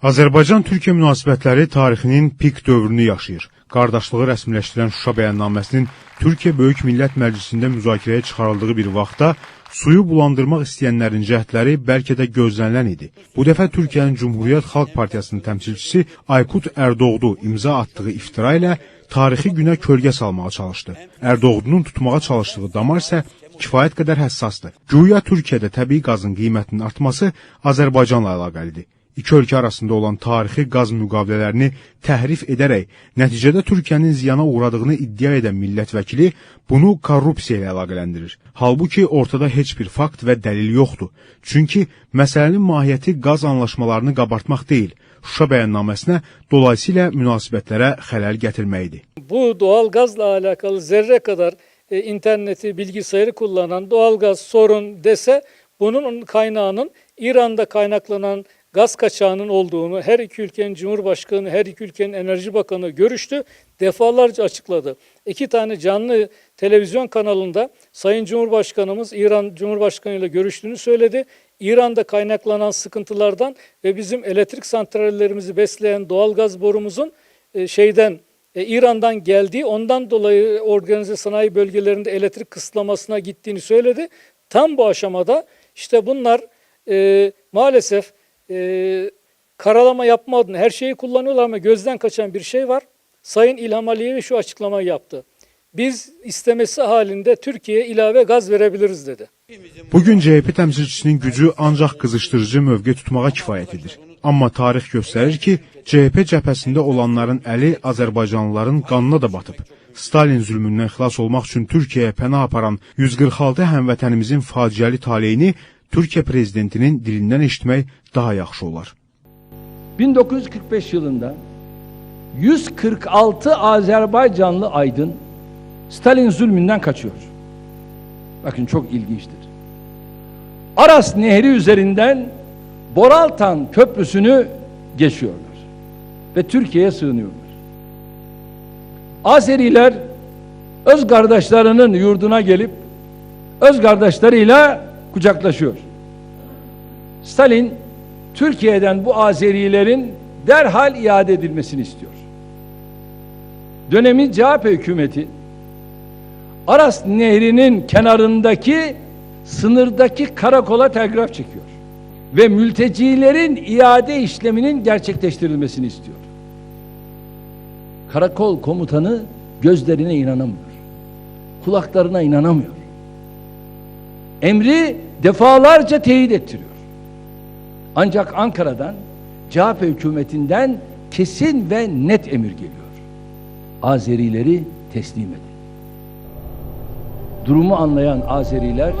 Azərbaycan-Türkiyə münasibətləri tarixinin pik dövrünü yaşayır. Qardaşlığı rəsmiləşdirən Şuşa bəyannaməsinin Türkiyə Böyük Millət Məclisində müzakirəyə çıxarıldığı bir vaxtda suyu bulandırmaq istəyənlərin cəhdləri bəlkə də gözlənilən idi. Bu dəfə Türkiyənin Cumhuriyyət Xalq Partiyasının təmsilçisi Aykut Erdoğdu imza atdığı iftira ilə tarixi günə kölgə salmağa çalışdı. Erdoğdunun tutmağa çalışdığı damar isə kifayət qədər həssasdır. Güya Türkiyədə təbii qazın qiymətinin artması Azərbaycanla əlaqəlidir. İki ölkə arasında olan tarixi qaz müqavilələrini təhrif edərək nəticədə Türkiyənin ziyana uğradığını iddia edən millət vəkili bunu korrupsiya ilə əlaqələndirir. Halbuki ortada heç bir fakt və dəlil yoxdur. Çünki məsələnin mahiyyəti qaz anlaşmalarını qabartmaq deyil, Şuşa bəyannaməsinə dolayısıyla münasibətlərə xələl gətirməkdir. Bu doğalgazla alakalı zerre kadar e, interneti, bilgisayarı kullanan doğalgaz sorun dese bunun kaynağının İran'da kaynaklanan gaz kaçağının olduğunu her iki ülkenin Cumhurbaşkanı, her iki ülkenin Enerji Bakanı görüştü. Defalarca açıkladı. İki tane canlı televizyon kanalında Sayın Cumhurbaşkanımız İran Cumhurbaşkanı ile görüştüğünü söyledi. İran'da kaynaklanan sıkıntılardan ve bizim elektrik santrallerimizi besleyen doğalgaz borumuzun e, şeyden e, İran'dan geldiği ondan dolayı organize sanayi bölgelerinde elektrik kısıtlamasına gittiğini söyledi. Tam bu aşamada işte bunlar e, maalesef e, karalama yapma adına her şeyi kullanıyorlar ama gözden kaçan bir şey var. Sayın İlham Aliyev şu açıklamayı yaptı. Biz istemesi halinde Türkiye'ye ilave gaz verebiliriz dedi. Bugün CHP təmsilçisinin gücü ancaq qızışdırıcı mövqe tutmağa kifayət edir. Amma tarix göstərir ki, CHP cəbhəsində olanların əli Azərbaycanlıların qanına da batıb. Stalin zülmündən xilas olmaq üçün Türkiyəyə pənah aparan 146 həmvətənimizin faciəli taleyini Türkiyə prezidentinin dilindən eşitmək daha yaxşı olar. 1945 yılında 146 Azerbaycanlı aydın Stalin zulmünden kaçıyor. Bakın çok ilginçtir. Aras Nehri üzerinden Boraltan Köprüsü'nü geçiyorlar ve Türkiye'ye sığınıyorlar. Azeriler öz kardeşlerinin yurduna gelip öz kardeşleriyle kucaklaşıyor. Stalin Türkiye'den bu Azerilerin derhal iade edilmesini istiyor. Dönemin CHP hükümeti Aras Nehri'nin kenarındaki sınırdaki karakola telgraf çekiyor. Ve mültecilerin iade işleminin gerçekleştirilmesini istiyor. Karakol komutanı gözlerine inanamıyor. Kulaklarına inanamıyor. Emri defalarca teyit ettiriyor. Ancak Ankara'dan CHP hükümetinden kesin ve net emir geliyor. Azerileri teslim edin. Durumu anlayan Azeriler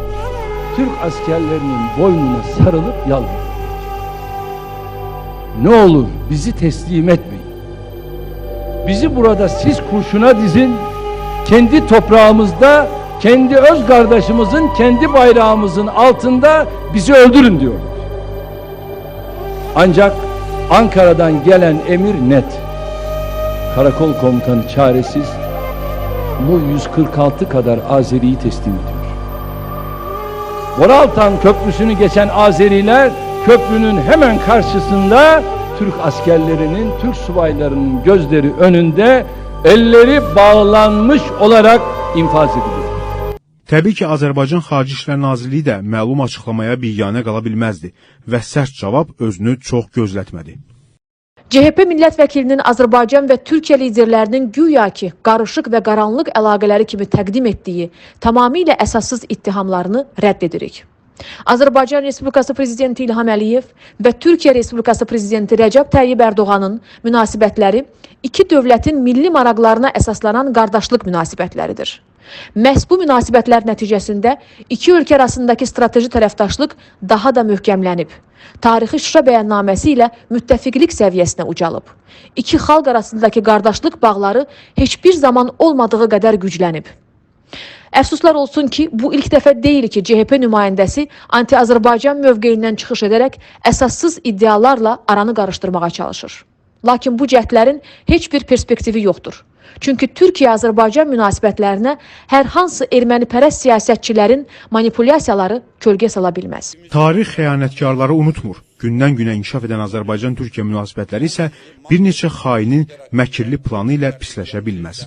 Türk askerlerinin boynuna sarılıp yalvarıyor. Ne olur bizi teslim etmeyin. Bizi burada siz kurşuna dizin. Kendi toprağımızda, kendi öz kardeşimizin, kendi bayrağımızın altında bizi öldürün diyorlar. Ancak Ankara'dan gelen emir net. Karakol komutanı çaresiz bu 146 kadar Azeri'yi teslim ediyor. Boraltan Köprüsü'nü geçen Azeriler köprünün hemen karşısında Türk askerlerinin, Türk subaylarının gözleri önünde elleri bağlanmış olarak infaz ediliyor. Təbii ki, Azərbaycan Xarici İşlər Nazirliyi də məlum açıqlamaya biganə qala bilməzdi və sərt cavab özünü çox gözlətmədi. CHP millət vəkilinin Azərbaycan və Türkiyə liderlərinin güya ki, qarışıq və qaranlıq əlaqələri kimi təqdim etdiyi tamamilə əsassız ittihamlarını rədd edirik. Azərbaycan Respublikası Prezidenti İlham Əliyev və Türkiyə Respublikası Prezidenti Rəcəb Tayyib Ərdoğanın münasibətləri iki dövlətin milli maraqlarına əsaslanan qardaşlıq münasibətləridir. Məhz bu münasibətlər nəticəsində iki ölkə arasındakı strateji tərəfdaşlıq daha da möhkəmlənib. Tarixi Şuşa bəyannaməsi ilə müttəfiqlik səviyyəsinə ucalıb. İki xalq arasındakı qardaşlıq bağları heç bir zaman olmadığı qədər güclənib. Əfsuslar olsun ki, bu ilk dəfə deyil ki, CHP nümayəndəsi anti-Azərbaycan mövqeyindən çıxış edərək əsassız iddialarla aranı qarışdırmağa çalışır. Lakin bu cəhdlərin heç bir perspektivi yoxdur. Çünki Türkiyə-Azərbaycan münasibətlərinə hər hansı ermənipərəst siyasətçilərin manipulyasiyaları kölgə sala bilməz. Tarix xəyanətkarları unutmur. Gündən-günə inkişaf edən Azərbaycan-Türkiyə münasibətləri isə bir neçə xainin məkirli planı ilə pisləşə bilməz.